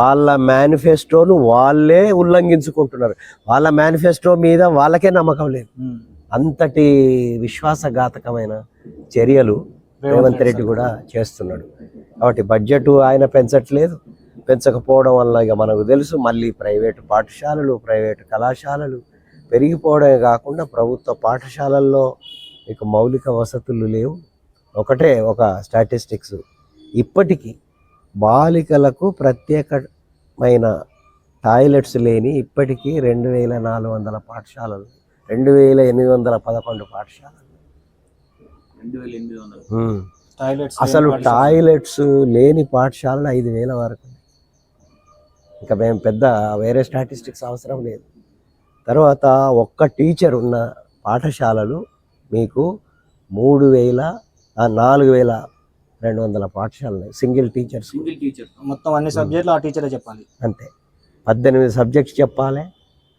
వాళ్ళ మేనిఫెస్టోను వాళ్ళే ఉల్లంఘించుకుంటున్నారు. వాళ్ళ మేనిఫెస్టో మీద వాళ్ళకే నమ్మకం లేదు. అంతటి విశ్వాసఘాతకమైన చర్యలు రేవంత్ రెడ్డి కూడా చేస్తున్నాడు. కాబట్టి బడ్జెట్ ఆయన పెంచట్లేదు. పెంచకపోవడం వల్ల ఇక మనకు తెలుసు మళ్ళీ ప్రైవేటు పాఠశాలలు ప్రైవేటు కళాశాలలు పెరిగిపోవడమే కాకుండా ప్రభుత్వ పాఠశాలల్లో ఇక మౌలిక వసతులు లేవు. ఒకటే ఒక స్టాటిస్టిక్స్. ఇప్పటికీ బాలికలకు ప్రత్యేకమైన టాయిలెట్స్ లేని ఇప్పటికీ రెండు వేల నాలుగు వందల పాఠశాలలు రెండు వేల ఎనిమిది వందల పదకొండు పాఠశాలలు. అసలు టాయిలెట్స్ లేని పాఠశాలలు ఐదు వేల వరకు. ఇంకా మేము పెద్ద వేరే స్టాటిస్టిక్స్ అవసరం లేదు. తర్వాత ఒక్క టీచర్ ఉన్న పాఠశాలలు మీకు మూడు వేల ఆ, నాలుగు వేల రెండు వందల పాఠశాలలు ఉన్నాయి. సింగిల్ టీచర్స్ సింగిల్ టీచర్ మొత్తం అన్ని సబ్జెక్టులు ఆ టీచరే చెప్పాలి? అంతే. పద్దెనిమిది సబ్జెక్ట్స్ చెప్పాలి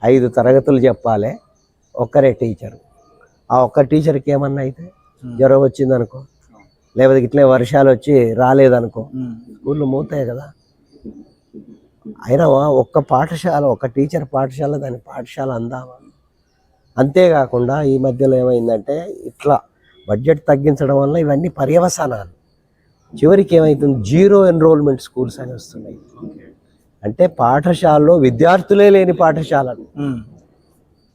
ఐదు తరగతులు చెప్పాలి ఒక్కరే టీచరు ఆ ఒక్క టీచర్కి ఏమన్నా అయితే జ్వరం వచ్చిందనుకో లేకపోతే ఇట్లే వర్షాలు వచ్చి రాలేదనుకో ఉమ్. స్కూళ్ళు మూతాయి కదా. అయినా ఒక్క పాఠశాల ఒక టీచర్ పాఠశాల దాని పాఠశాల అందామా అంతేకాకుండా ఈ మధ్యలో ఏమైందంటే ఇట్లా బడ్జెట్ తగ్గించడం వల్ల ఇవన్నీ పర్యవసానాలు. చివరికి ఏమవుతుంది జీరో ఎన్రోల్మెంట్ స్కూల్స్ అని వస్తున్నాయి. అంటే పాఠశాలలో విద్యార్థులే లేని పాఠశాలలు.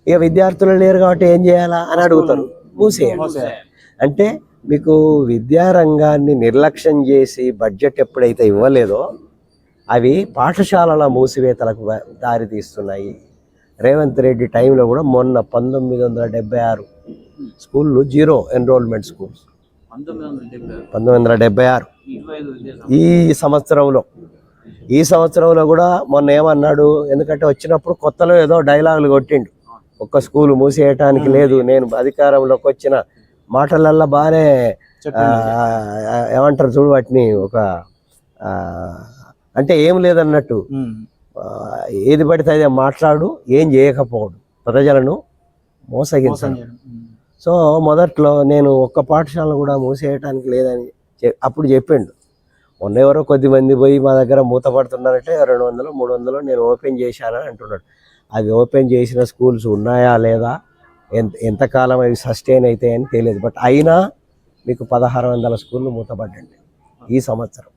ఇక విద్యార్థులు లేరు కాబట్టి ఏం చేయాలా అని అడుగుతారు. మూసేయాలి మూసేయాలి. అంటే మీకు విద్యారంగాన్ని నిర్లక్ష్యం చేసి బడ్జెట్ ఎప్పుడైతే ఇవ్వలేదో అవి పాఠశాలల మూసివేతలకు వ- దారి తీస్తున్నాయి రేవంత్ రెడ్డి టైంలో కూడా మొన్న పంతొమ్మిది వందల డెబ్బై ఆరు స్కూళ్ళు జీరో ఎన్రోల్మెంట్ స్కూల్స్. పంతొమ్మిది వందల డెబ్బై ఆరు. ఈ సంవత్సరంలో ఈ సంవత్సరంలో కూడా మొన్న ఏమన్నాడు? ఎందుకంటే వచ్చినప్పుడు కొత్తలో ఏదో డైలాగులు కొట్టిండు. ఒక్క స్కూల్ మూసేయటానికి లేదు నేను అధికారంలోకి వచ్చిన మాటలల్లో బాగానే ఏమంటారు చూడు వాటిని ఒక అంటే ఏం లేదన్నట్టు. ఏది పడితే అదే మాట్లాడు ఏం చేయకపోవడు ప్రజలను మోసం మోసగించడం చేయడం. ఉమ్. సో మొదట్లో నేను ఒక్క పాఠశాల కూడా మూసేయటానికి లేదని చె- అప్పుడు చెప్పిండు. మొన్న ఎవరో కొద్ది మంది పోయి మా దగ్గర మూతపడుతున్నారంటే రెండు వందలు మూడు వందలు నేను ఓపెన్ చేశానని అంటున్నాడు. అవి ఓపెన్ చేసిన స్కూల్స్ ఉన్నాయా లేదా? ఎంత ఎంతకాలం అవి సస్టైన్ అవుతాయని తెలియదు. బట్ అయినా మీకు పదహారు వందల స్కూళ్ళు మూతపడ్డండి ఈ సంవత్సరం.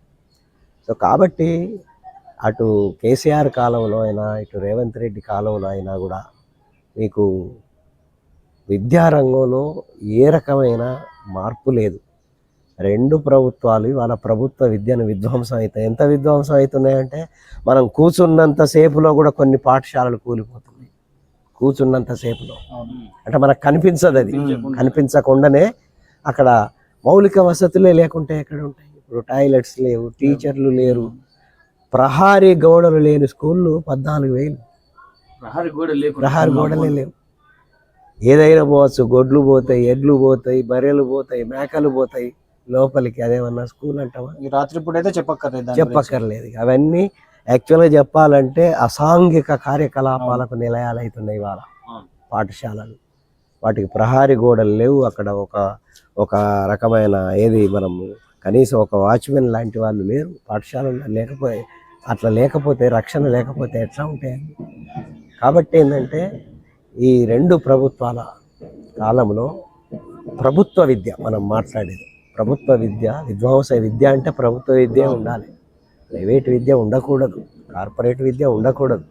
సో కాబట్టి అటు కేసీఆర్ కాలంలో అయినా ఇటు రేవంత్ రెడ్డి కాలంలో అయినా కూడా మీకు విద్యారంగంలో ఏ రకమైన మార్పు లేదు. రెండు ప్రభుత్వాలు వాళ్ళ ప్రభుత్వ విద్యను విధ్వంసం అవుతాయి ఎంత విధ్వంసం అవుతున్నాయంటే మనం కూర్చున్నంత సేపులో కూడా కొన్ని పాఠశాలలు కూలిపోతున్నాయి. కూర్చున్నంత సేపులో. అవును. అంటే మనకు కనిపించదు అది. కనిపించకుండానే అక్కడ మౌలిక వసతులే లేకుంటే ఎక్కడ ఉంటాయి. ఇప్పుడు టాయిలెట్స్ లేవు టీచర్లు లేరు. ప్రహారీ గోడలు లేని స్కూళ్ళు పద్నాలుగు వేలు. ప్రహరీ గోడ లేకుండా ప్రహారీ గోడలే లేవు. ఏదైనా పోవచ్చు గొడ్లు పోతాయి ఎడ్లు పోతాయి బర్రెలు పోతాయి మేకలు పోతాయి లోపలికి. అదేమన్నా స్కూల్ అంటావా? ఈ రాత్రి పూట అయితే చెప్పక్కర్లేదు. చెప్పక్కర్లేదు. అవన్నీ యాక్చువల్గా చెప్పాలంటే అసాంఘిక కార్యకలాపాలకు నిలయాలు అవుతున్నాయి ఇవాళ. పాఠశాలలు. వాటికి ప్రహారీ గోడలు లేవు. అక్కడ ఒక ఒక రకమైన ఏది మనం కనీసం ఒక వాచ్మెన్ లాంటి వాళ్ళు లేరు. పాఠశాలలో లేకపోతే అట్లా లేకపోతే రక్షణ లేకపోతే ఎట్లా ఉంటాయి కాబట్టి ఏంటంటే ఈ రెండు ప్రభుత్వాల కాలంలో ప్రభుత్వ విద్య మనం మాట్లాడేది. ప్రభుత్వ విద్య విద్వాంస విద్య అంటే ప్రభుత్వ విద్య ఉండాలి. ప్రైవేట్ విద్య ఉండకూడదు. కార్పొరేట్ విద్య ఉండకూడదు.